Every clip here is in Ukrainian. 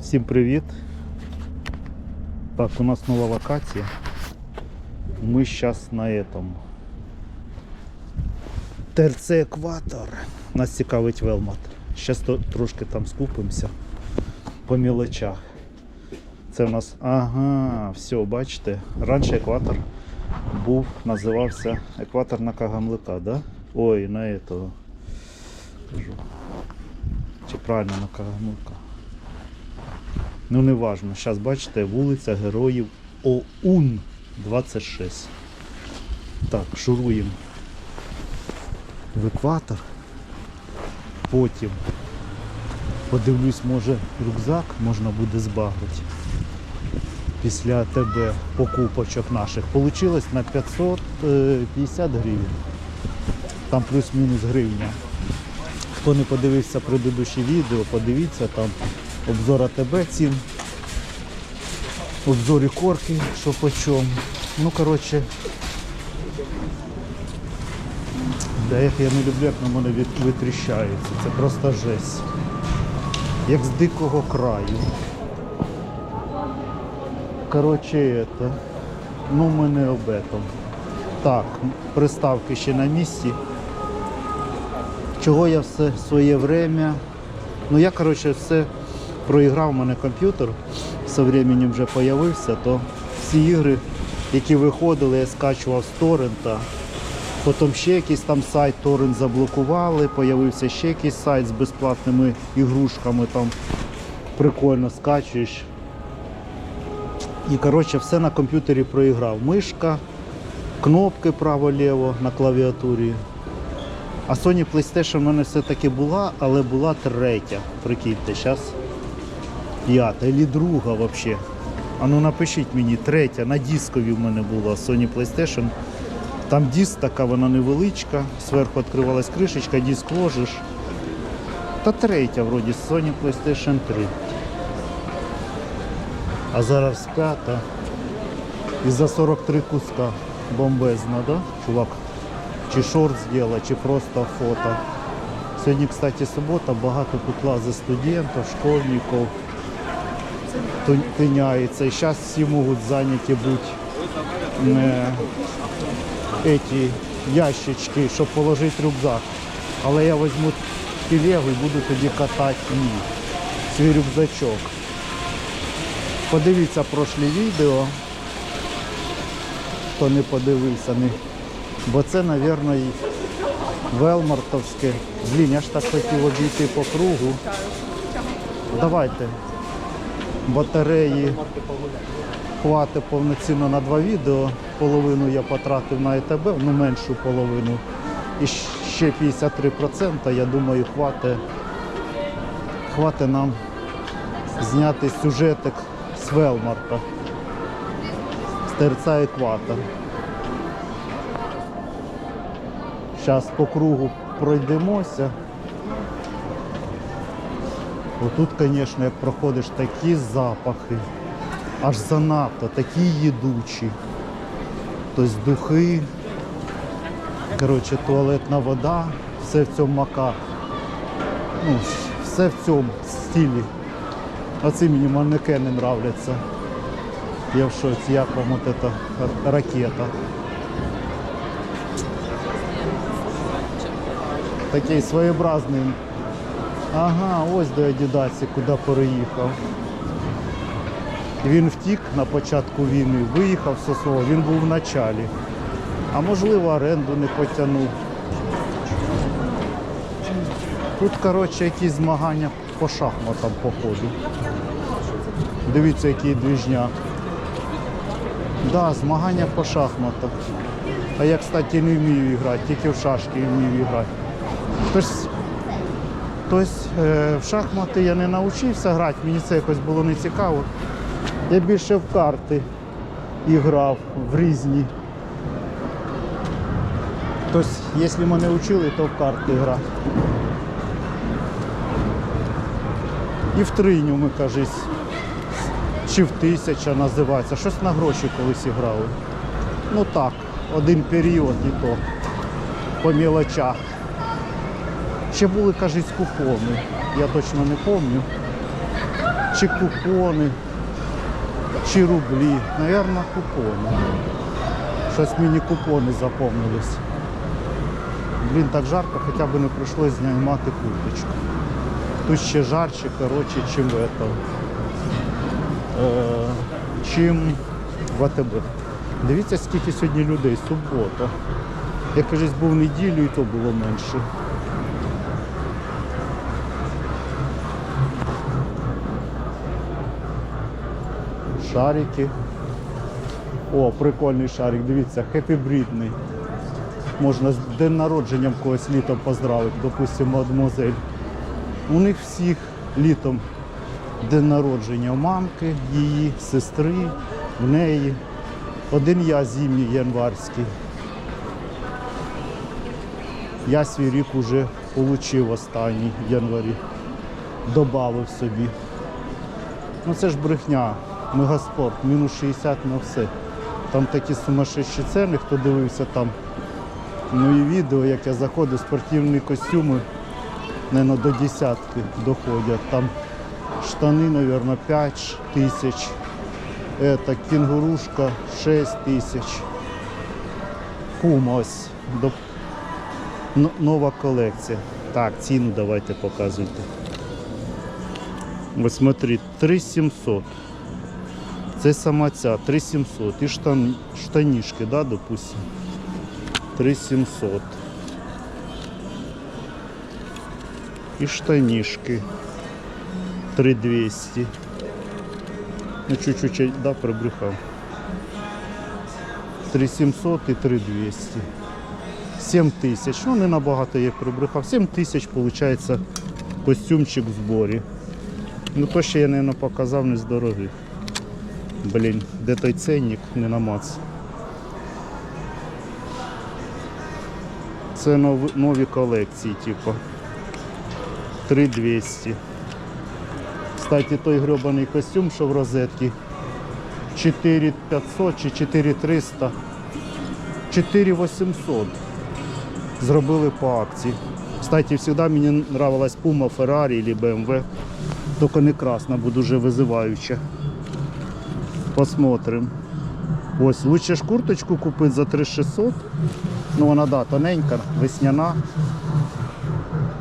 Всім привіт. Так, у нас нова локація. Ми зараз на этом. ТРЦ Екватор. Нас цікавить Велмат. Зараз трошки там скупимося по мілочах. Це в нас. Ага, все, бачите. Раніше екватор був, називався Екватор на Кагамлика, да? Ой, на этого. Чи правильно на Кагамлика? Ну не важно. Зараз бачите, вулиця Героїв ОУН 26. Так, шуруємо в екватор. Потім подивлюсь, може рюкзак можна буде збагрити. Після АТБ покупочок наших. Получилось на 550 гривень. Там плюс-мінус гривня. Хто не подивився предыдущі відео, подивіться там обзор АТБ цін, обзорі корки, що по чому. Ну, коротше, да, як я не люблю, як на мене витріщається. Це просто жесть. Як з дикого краю. Коротше, это. Ну, ми не об этом. Так, приставки ще на місці. Чого я все своє время. Ну я, коротше, все проіграв, мене комп'ютер со временем вже появився, то всі ігри, які виходили, я скачував з торрента. Потім ще якийсь там сайт торрент заблокували, появився ще якийсь сайт з безплатними ігрушками, там прикольно скачуєш. І коротше все на комп'ютері проіграв. Мишка, кнопки право-ліво на клавіатурі. А Sony PlayStation в мене все-таки була, але була третя. Прикиньте, зараз п'ята, або друга взагалі. А ну напишіть мені, третя, на дискові в мене була Sony PlayStation. Там диск така, вона невеличка, зверху відкривалась кришечка, диск ложиш. Та третя вроді Sony PlayStation 3. А зараз п'ята. І за 43 куска. Бомбезна, да? Чувак чи шорт зробила, чи просто фото. Сьогодні, кстати, субота, багато тут лазить студентів, школьників, тиняється. І зараз всі можуть зайняті бути не эти ящички, щоб положити рюкзак. Але я візьму телегу і буду тоді катати ні, свій рюкзачок. Подивіться прошлі відео. Хто не подивився, не Бо це, мабуть, Велмартовське. Блін, я ж так хотів обійти по кругу. Давайте. Батареї хватить повноцінно на два відео. Половину я потратив на ЕТБ, ну меншу половину. І ще 53%, я думаю, хватить, хватить нам зняти сюжетик з Велмарта. З терця екватор. Зараз по кругу пройдемося. Отут, звісно, як проходиш такі запахи, аж занадто, такі їдучі. Тобто духи, коротше, туалетна вода, все в цьому маках. Ну, все в цьому стилі. Оці мені манекени нравляться. Я в шоці, як вам от эта ракета. Такий своєобразний. Ага, ось до Адідасі, куди переїхав. Він втік на початку війни, виїхав з Сосово, він був в началі. А можливо оренду не потягнув. Тут, коротше, якісь змагання по шахматам походу. Дивіться, який двіжняк. Да, змагання по шахматах. А я, кстати, не вмію грати, тільки в шашки вмію грати. Тобто, тобто е, в шахмати я не навчився грати, мені це якось було не цікаво. Я більше в карти і грав в різні. Тобто, якщо мене вчили, то в карти грати. І в триню ми кажись, чи в тисяча називається. Щось на гроші колись грали. Ну так, один період і то по мілочах. Ще були, кажуть, купони. Я точно не пам'ятаю. Чи купони, чи рублі. Наверно, купони. Щось мені купони заповнились. Блін, так жарко, хоча б не прийшлось знімати курточку. Тут ще жарче, коротше, чим в этом. Е, чим в АТБ. Дивіться, скільки сьогодні людей, субота. Я кажись, був неділю і то було менше. Шарики. О, прикольний шарик, дивіться, хеппі-брідний. Можна з день народженням когось літом поздравити, допустимо, мадемуазель. У них всіх літом день народження мамки, її, сестри, в неї. Один я зимній январський. Я свій рік уже отримав останній в январі. Добавив собі. Ну це ж брехня. Мегаспорт, мінус 60 на все. Там такі сумасшедші ціни, хто дивився там мої відео, як я заходив, спортивні костюми, мабуть, до десятки доходять. Там штани, мабуть, 5 тисяч. Это кінгурушка 6 тисяч. Пума ось. До... Нова колекція. Так, ціну давайте показуйте. Ось смотри, 3700. Це сама ця 3700. І штан... штанішки, да, допустим. 3700. І штанішки. 3200. Ну, чуть-чуть, да, прибрехав. 3700 і 3200. 7 тисяч. Ну, не набагато я прибрехав. 7 тисяч, виходить, костюмчик в зборі. Ну, то ще я, мабуть, показав не з дорогих. Блін, де той ценник, не намац. Це нові, нові колекції, типу. 3200. Кстати, той гребаний костюм, що в розетці. 4500 чи 4300. 4800. Зробили по акції. Кстати, завжди мені нравилась Puma, Ferrari або BMW. Тільки не красна, бо дуже визиваюча. Посмотрим. Ось, лучше ж курточку купити за 3600. Ну вона да, тоненька, весняна.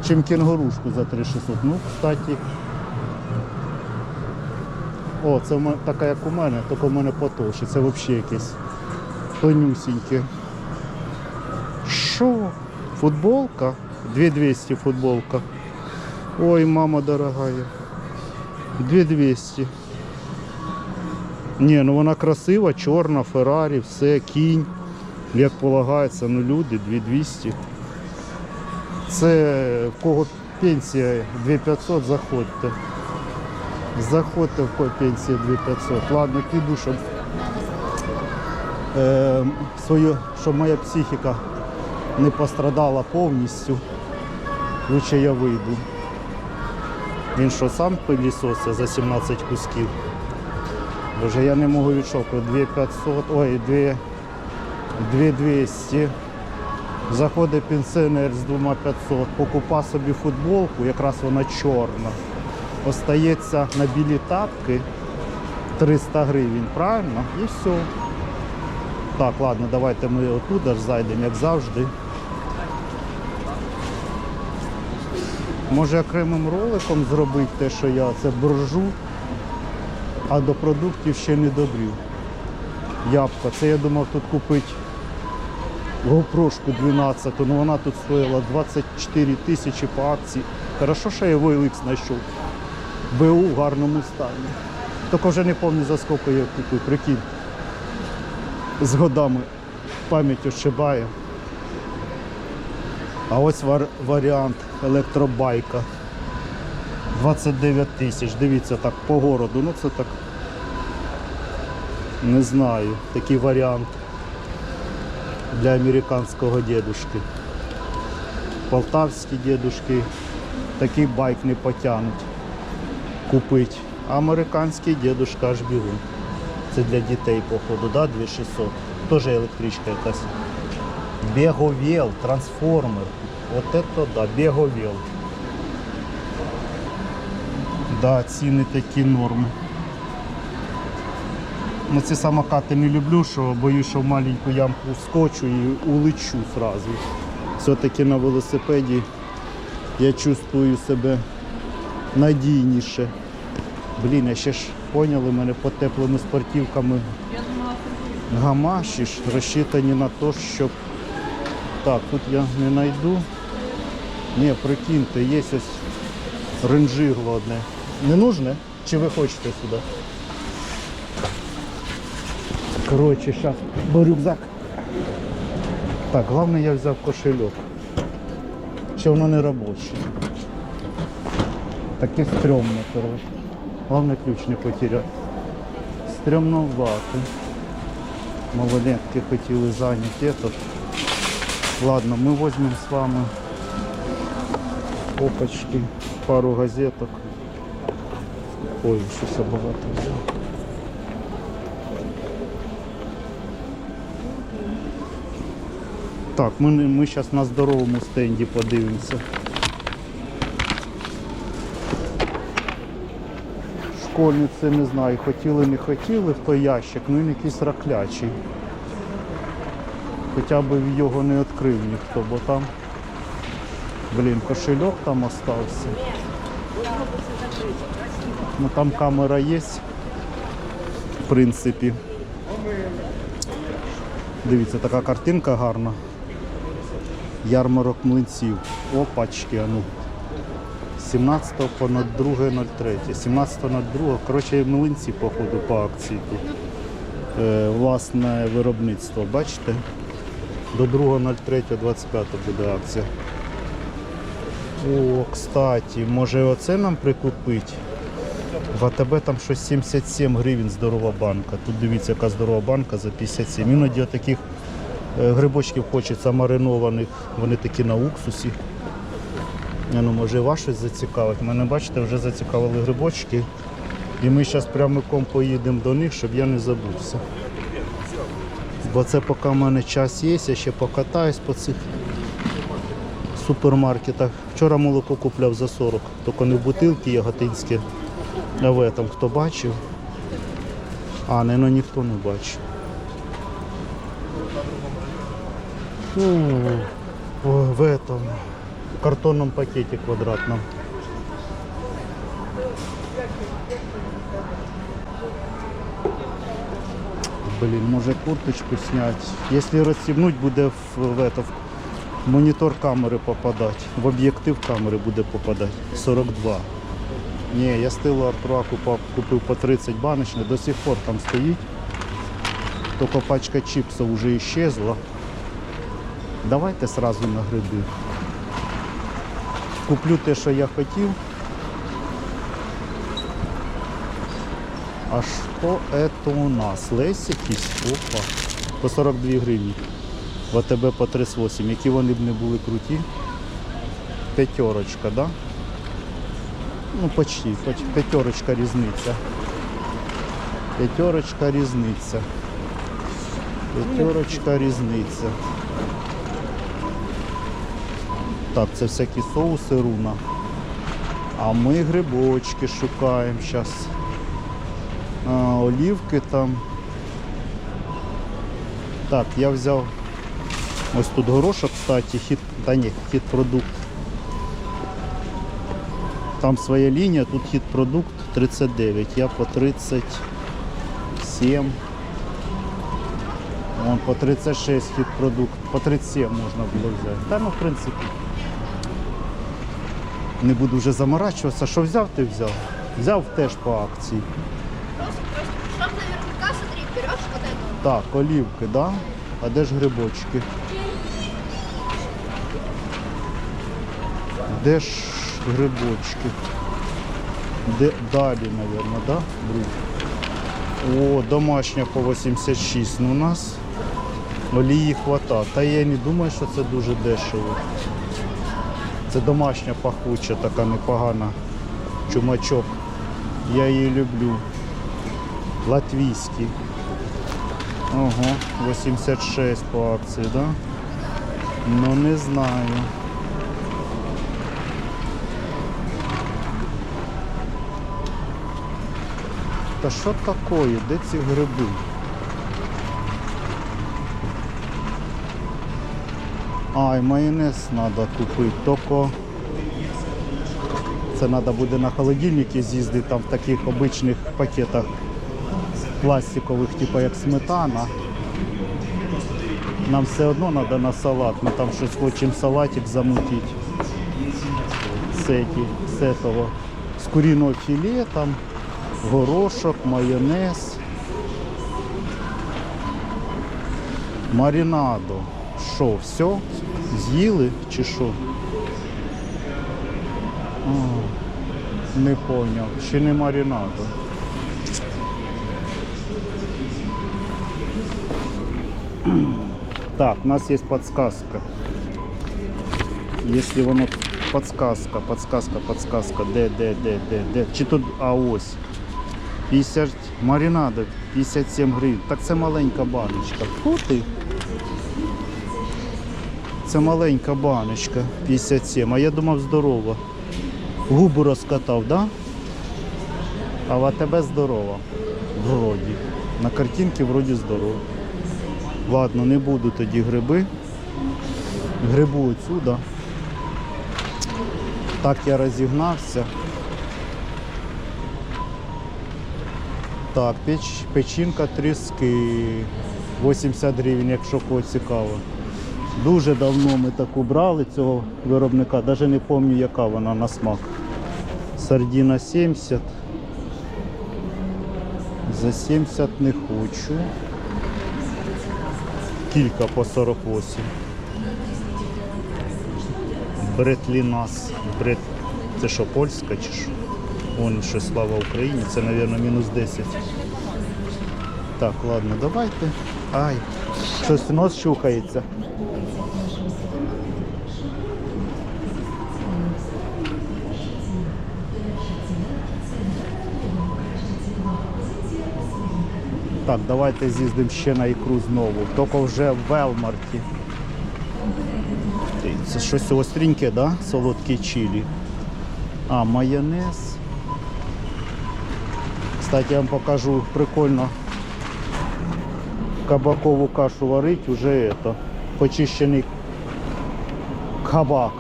Чим кенгурушку за 3600. Ну, кстати. О, це така, як у мене, тільки в мене потовще. Це взагалі якесь тонюсіньке. Що? Футболка? 2200 футболка. Ой, мама дорогая. 2200. Ні, ну вона красива, чорна, Феррарі, все, кінь. Як полагається, ну люди, 2200. Це в кого пенсія 2500, заходьте. Заходьте в кого пенсія 2500. Ладно, піду, щоб, е, свою, щоб моя психіка не пострадала повністю. Лучше я вийду. Він що сам пилісосить за 17 кусків. Боже, я не можу відшокувати. 2500, ой, 2, 2200. Заходить пенсіонер з 2500, покупа собі футболку, якраз вона чорна. Остається на білі тапки 300 гривень, правильно? І все. Так, ладно, давайте ми отуда ж зайдемо, як завжди. Може окремим роликом зробити те, що я це боржу, а до продуктів ще не добрів. Ябка. Це я думав тут купити GoPro 12, ну вона тут стоїла 24 тисячі по акції. Хорошо, що я в OLX знайшов. БУ в гарному стані. Тільки вже не пам'ятаю за скільки я купив, прикинь. З годами пам'ять ошибає. А ось вар- варіант електробайка. 29 тисяч. Дивіться так по городу. Ну це так. Не знаю. Такий варіант для американського дедушки. Полтавські дедушки такий байк не потягнуть купити. Американський дедушка аж бігун. Це для дітей, походу, да? 2600. Теж електричка якась. Беговел, трансформер. Вот это да, беговел. Да, ціни такі норми. Ну, ці самокати не люблю, що боюсь, що в маленьку ямку вскочу і улечу сразу. Все-таки на велосипеді я чувствую себе надійніше. Блін, а ще ж поняли мене по теплими спортивками гамаші ж розчитані на те, щоб. Так, тут я не знайду. Ні, прикиньте, є ось ринжирло одне. Не нужне? Чи ви хочете сюди? Коротше, зараз бо рюкзак. Так, головне я взяв кошельок. Ще воно не робоче. Таке стрьомно, коротше. Головне ключ не потеряти. Стрьомновато. Малолетки хотіли зайняти этот. Ладно, мы возьмем с вами опачки, пару газеток. Ой, щось я багато взяв. Так, ми, ми зараз на здоровому стенді подивимося. Школьниці не знаю, хотіли, не хотіли в той ящик, ну він якийсь раклячий. Хоча б його не відкрив ніхто, бо там, блін, кошельок там остався. Ну там камера є, в принципі. Дивіться, така картинка гарна. Ярмарок млинців. Опачки, а ну. 17 понад 2.03. 17 на 2. Коротше, млинці, походу, по акції тут. Е, власне виробництво, бачите? До 2.03.25 буде акція. О, кстати, може оце нам прикупити? В АТБ там щось 77 гривень здорова банка. Тут дивіться, яка здорова банка за 57. Іноді таких е, грибочків хочеться маринованих, вони такі на уксусі. Я, ну, може вас щось зацікавить. Мене, бачите, вже зацікавили грибочки. І ми зараз прямиком поїдемо до них, щоб я не забувся. Бо це поки в мене час є, я ще покатаюсь по цих супермаркетах. Вчора молоко купляв за 40, тільки не в бутилки яготинські, а в этом хто бачив. А, не, ну ніхто не бачив. Фу, о, в этом картонном пакете квадратном. Блин, може курточку снять. Если расстегнуть, буде в, в, это, в монітор камери попадати. В об'єктив камери буде попадати. 42. Ні, я стилу Артуа купав, купив по 30 баночних, до сих пор там стоїть. Тільки пачка чипсів вже исчезла. Давайте сразу на гриби. Куплю те, що я хотів. А що це у нас? Лесь якийсь? Опа. По 42 гривні. В АТБ по 38. Які вони б не були круті. П'ятерочка, да? Ну почти. П'ятерочка різниця. П'ятерочка різниця. П'ятерочка різниця. Так, це всякі соуси руна. А ми грибочки шукаємо зараз. Олівки там. Так, я взяв ось тут горошок, кстати, хід, та ні, хід продукт. Там своя лінія, тут хід продукт 39, я по 37. Вон по 36 хід продукт, по 37 можна було взяти. Та ну в принципі. Не буду вже заморачуватися. Що взяв, ти взяв. Взяв теж по акції. Просто, просто шаг наверняка, смотри, берешь вот это. Так, олівки, да? А де ж грибочки? Де ж грибочки? Де далі, мабуть, да? Друг? О, домашня по 86. Ну у нас олії хвата. Та я не думаю, що це дуже дешево. Це домашня пахуча, така непогана. Чумачок. Я її люблю. Латвійський. Ого, 86 по акції, да? Ну не знаю. Та що такое? Де ці гриби? А, і майонез треба купити. Тільки це треба буде на холодильники з'їздити, там в таких обичних пакетах пластикових, типу як сметана. Нам все одно треба на салат. Ми там щось хочемо салатик замутити. З, з. З куриного філе, там горошок, майонез. Маринадо. Що, все? З'їли чи що? Не поняв. Ще не маринадо. Так, у нас есть подсказка. Если воно подсказка, подсказка, подсказка, де, де, де, де, де. Чи тут, а ось. 50 маринадо, 57 гривень. Так це маленька баночка. Фу ти. Це маленька баночка, 57. А я думав здорова. Губу розкатав, да? А в АТБ здорова. Вроді. На картинці вроді здорова. Ладно, не буду тоді гриби. Грибу отсюда. Так я розігнався. Так, печ, печінка тріски. 80 гривень, якщо кого цікаво. Дуже давно ми таку брали цього виробника, навіть не пам'ятаю, яка вона на смак. Сардіна 70. За 70 не хочу. Кілька по 48. Бретлінас. Брет... Це що, польська чи що? Вон ще слава Україні, це, мабуть, мінус 10. Так, ладно, давайте. Ай, щось нос чухається. Так, давайте з'їздимо ще на ікру знову. Тільки вже в Велмарті. Це щось остреньке, да? Солодкі чилі. А, майонез. Кстати, я вам покажу прикольно кабакову кашу варить, уже это, почищений кабак.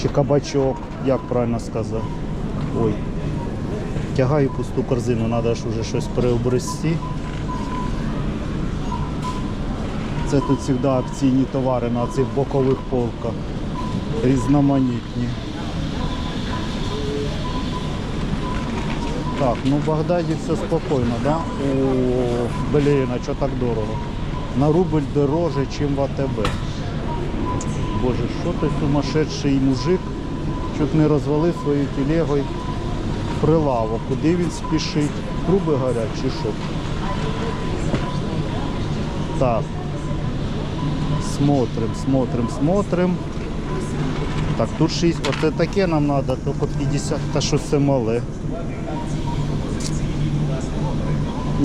Чи кабачок, як правильно сказати. Ой. Тягаю пусту корзину, треба ж вже щось приобрести. Це тут завжди акційні товари на цих бокових полках. Різноманітні. Так, ну в Багдаді все спокійно, да? О, блін, а що так дорого? На рубль дороже, ніж в АТБ. Боже, що той сумасшедший мужик чуть не розвалив свою телегою прилавок. Куди він спішить? Труби горять чи що? Так. Смотрим, смотрим, смотрим. Так, тут 6. Оце таке нам треба, тільки 50, та що це мале.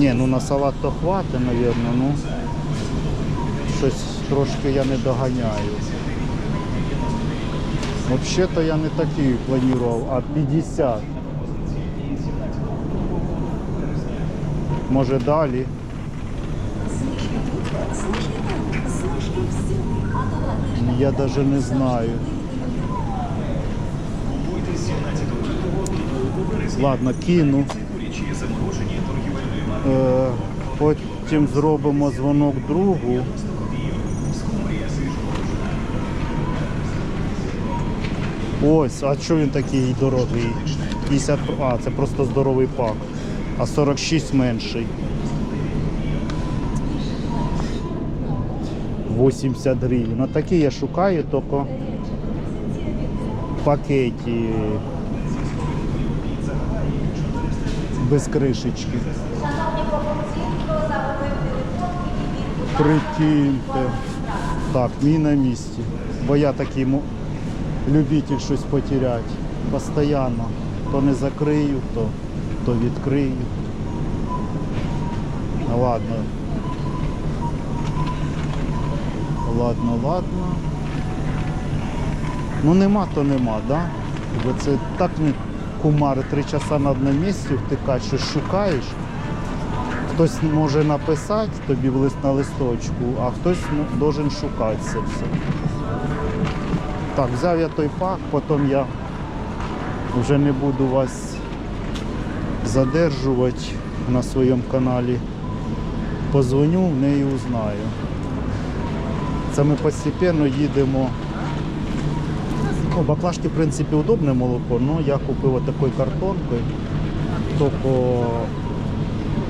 Ні, ну на салат то хватить, мабуть, ну щось трошки я не доганяю. Взагалі-то я не такий планував, а 50. Може далі. Я навіть не знаю. Ладно, кину. Е, потім зробимо дзвонок другу. Ось, а що він такий дорогий? 50, а, це просто здоровий пак. А 46 менший. 80 гривень. Ну такі я шукаю, тільки в пакеті без кришечки. Прикиньте. Так, мій на місці. Бо я такий любитель щось потеряти. Постоянно. То не закрию, то, то відкрию. Ладно. Ладно, ладно. Ну нема, то нема, да? Бо це так не, кумари три часа на одному місці втикати, щось шукаєш. Хтось може написати тобі в лист на листочку, а хтось должен шукати це все. Так, взяв я той пак, потім я вже не буду вас задержувати на своєму каналі. Позвоню, в неї узнаю. Це ми постепенно їдемо. Ну, баклажки, в принципі, удобне молоко, але я купив отакою картонкою. То по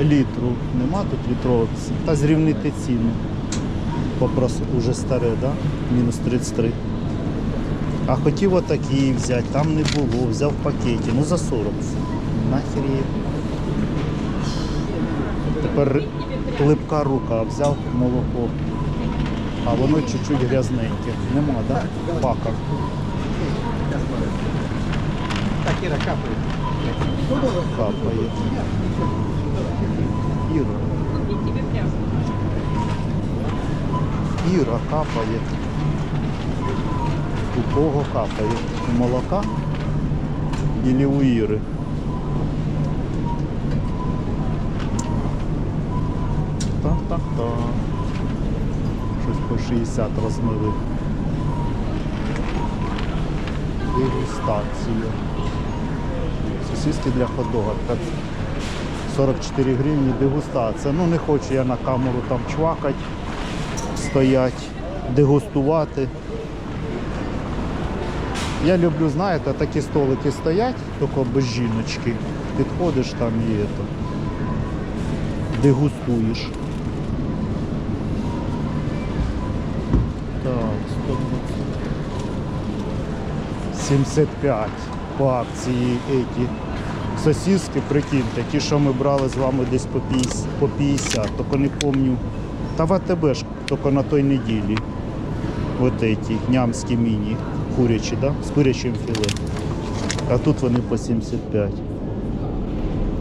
літру нема тут літрових. Та зрівнити ціни. Попрос уже старе, да? Мінус 33. А хотів отакі взяти, там не було, взяв в пакеті, ну за 40. Нахер її. Тепер липка рука, взяв молоко. А воно чуть-чуть грязненьке. Нема, так? Да? Пака. Так, Іра, капає. Капає. Іра. Іра капає. У кого капає? У молока? Или у Іри? Та-та-та. Щось по 60 розмили. Дегустація. Сосиски для хот-дога. Так, 44 гривні дегустація. Ну не хочу я на камеру там чвакати, стоять, дегустувати. Я люблю, знаєте, такі столики стоять, тільки без жіночки. Підходиш там і это, дегустуєш. Так, 120. 75 по акції эти сосиски, прикиньте, ті, що ми брали з вами десь по 50, по 50 тільки не пам'ятаю. Та в АТБ ж тільки на той неділі. Вот эти нямські міні, курячі, да? з курячим філе. А тут вони по 75.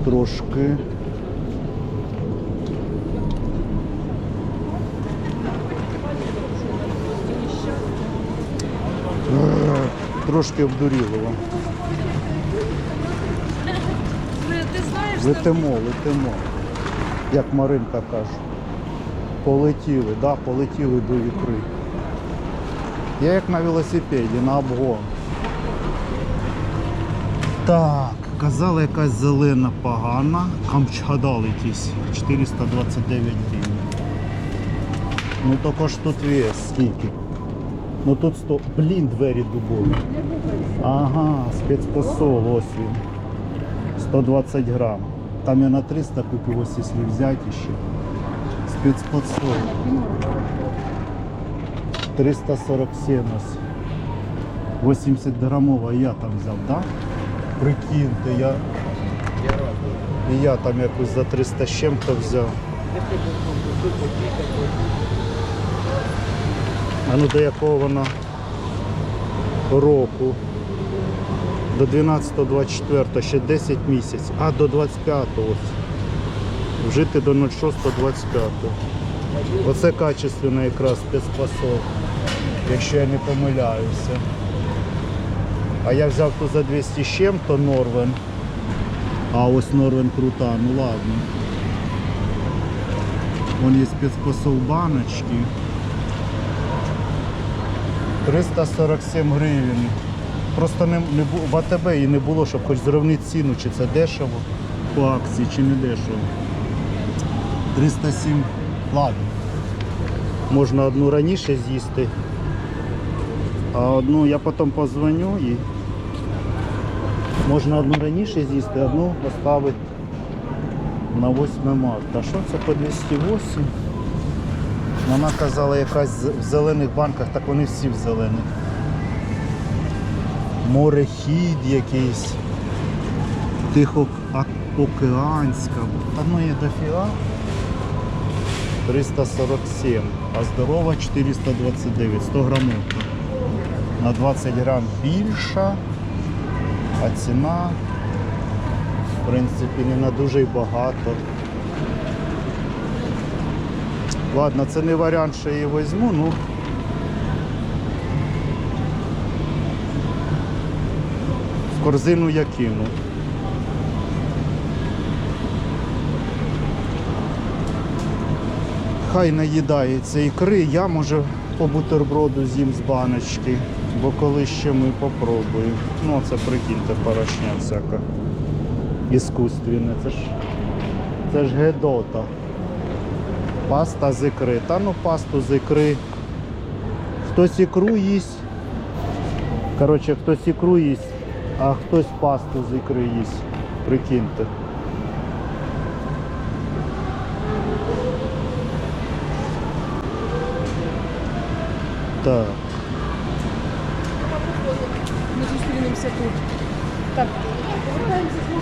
Трошки. Е, Трошки обдуріло Летимо, летимо. Як Маринка каже. Полетіли, да, полетіли до вітри. Я як на велосипеді, на обгон. Так, казали якась зелена погана. Камчхадал якийсь. 429 гривень. Ну тільки ж тут вес скільки. Ну тут 100. Блін, двері дубові. Ага, спецпосол ось він. 120 грамм. Там я на 300 купил, если взять еще. Спецподсол. 347 ось. 80 граммова я там взяв, да? Прикиньте, я... І я там якусь за 300 з чим-то взяв. А ну до якого вона року? До 12-24 ще 10 місяців, а до 25 ось. Вжити до 06-25. Оце качественно якраз спецпосол, якщо я не помиляюся. А я взяв ту за 200 з чим-то Норвен. А ось Норвен крута, ну ладно. Вон є спецпосол баночки. 347 гривень. Просто не, не в АТБ і не було, щоб хоч зрівнити ціну, чи це дешево по акції, чи не дешево. 307. Ладно. Можна одну раніше з'їсти. А одну я потім позвоню і можна одну раніше з'їсти, одну поставити на 8 марта. А Що це по 208? Вона казала якась в зелених банках, так вони всі в зелених. Морехід якийсь. Тихоокеанська. Та ну є дофіга. 347, а здорова 429, 100 грамовка. На 20 грам більша, а ціна, в принципі, не на дуже багато. Ладно, це не варіант, що я її візьму, ну Корзину я кину. Хай наїдається ікри, я може по бутерброду з'їм з баночки, бо коли ще ми попробуємо. Ну це прикиньте, порожня всяка. Іскусственне, це ж це ж гедота. Паста з ікри. Та ну пасту з ікри. Хтось ікру їсть. Коротше, хтось ікру їсть, а хтось пасту з ікри їсть. Прикиньте. Так. Ми зустрінемося тут. Так, повертаємося знову.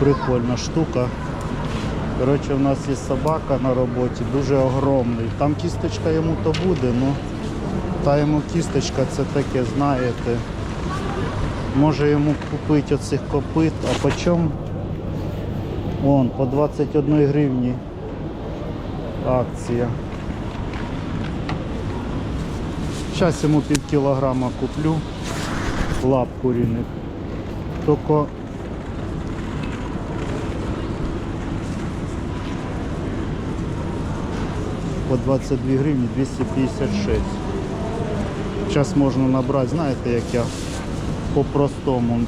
Прикольна штука. Коротше, у нас є собака на роботі, дуже огромний. Там кісточка йому то буде, ну та йому кісточка це таке, знаєте. Може йому купити оцих копит, а по чому? Вон, по 21 гривні акція. Зараз йому пів кілограма куплю лап куриних. Тільки по 22 гривні 256. Зараз можна набрати, знаєте, як я по-простому.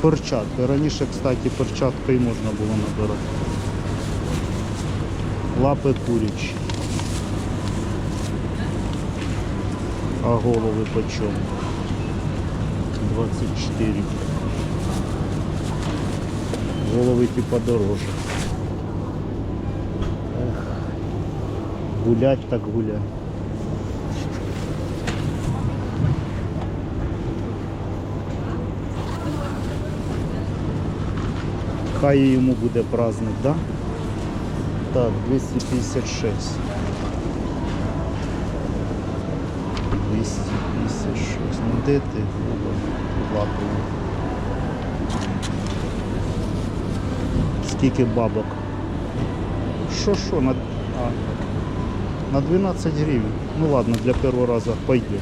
Перчатки. Раніше, кстати, перчаткою можна було набирати. Лапи курячі. А голови по чому? 24. Голови типа дороже. Гулять так гулять. Хай йому буде праздник, да? Так, 256. 256. Ну де ти? Лапою. Скільки бабок? Що що? На... А, на 12 гривен. Ну ладно, для первого раза пойдет.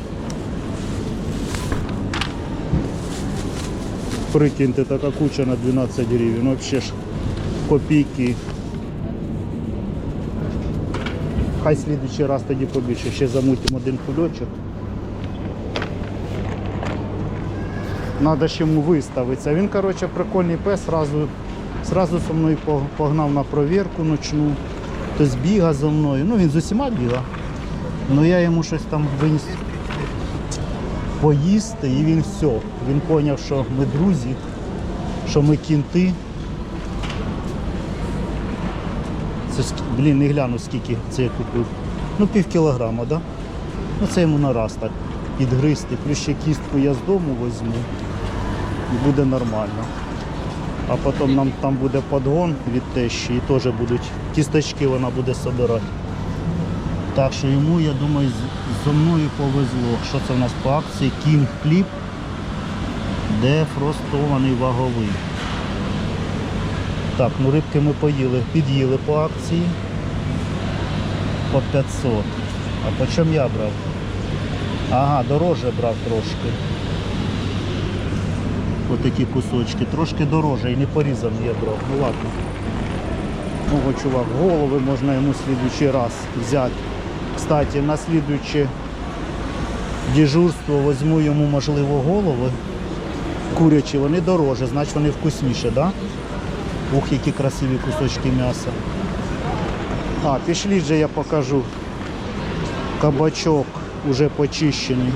Прикиньте, така куча на 12 гривен. Вообще ж копійки. Хай слідуючий раз тоді побільше. Ще замутимо один кульочок. Надо ж йому виставитися. Він, коротше, прикольний пес, сразу, сразу со мною погнав на провірку ночну. Хтось біга за мною. Ну він з усіма біга. Ну я йому щось там виніс поїсти і він все. Він зрозумів, що ми друзі, що ми кінти. Це блін, не гляну скільки це я купив. Ну пів кілограма, да? Ну це йому на раз так підгризти. Плюс ще кістку я з дому візьму і буде нормально. А потім нам там буде подгон від тещі і теж будуть кісточки вона буде собирати. Так що йому, я думаю, зо мною повезло. Що це в нас по акції? Кінг хліб, дефростований ваговий. Так, ну рибки ми поїли, під'їли по акції по 500. А по чому я брав? Ага, дороже брав трошки. Отакі кусочки, трошки дороже і не порізані я брав. Ну ладно. Ого, чувак, голови можна йому в слідуючий раз взяти. Кстати, на слідуюче дежурство візьму йому, можливо, голови. Курячі, вони дороже, значить вони вкусніші, да? Ух, які красиві кусочки м'яса. А, пішли же я покажу. Кабачок уже почищений.